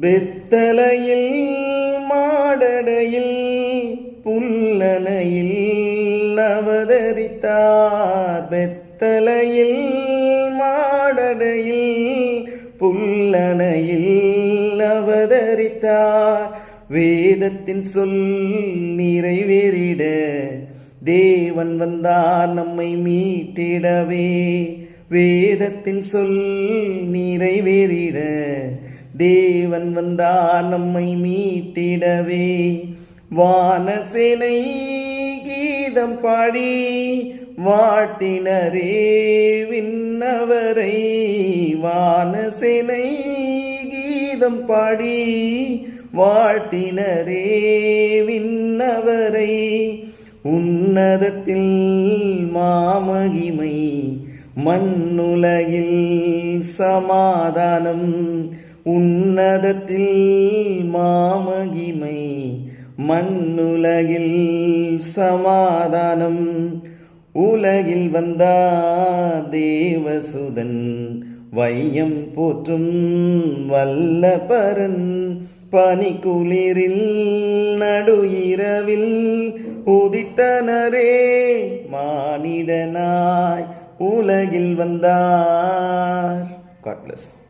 வெத்தலையில் மாடடையில் புல்லனையில் அவதரித்தார் வெத்தலையில் மாடடையில் புல்லனையில் அவதரித்தார் வேதத்தின் சொல் நிறைவேறிட தேவன் வந்தார் நம்மை மீட்டிடவே. வேதத்தின் சொல் நிறைவேறிட தே இறைவன் வந்தார் நம்மை மீட்டிடவே. வானசேனை கீதம் பாடி வாட்டினரே விண்ணவரை. வானசேனை கீதம் பாடி வாழ்த்தினரே விண்ணவரை. உன்னதத்தில் மாமகிமை மண்ணுலகில் சமாதானம். உன்னதத்தில் மாமகிமை மண்ணுலகில் சமாதானம். உலகில் வந்தா தேவசுதன் வையம் போற்றும் வல்லபரன். பனிக்குளிரில் நடு இரவில் உதித்தனரே மானிடனாய் உலகில் வந்தார். காட்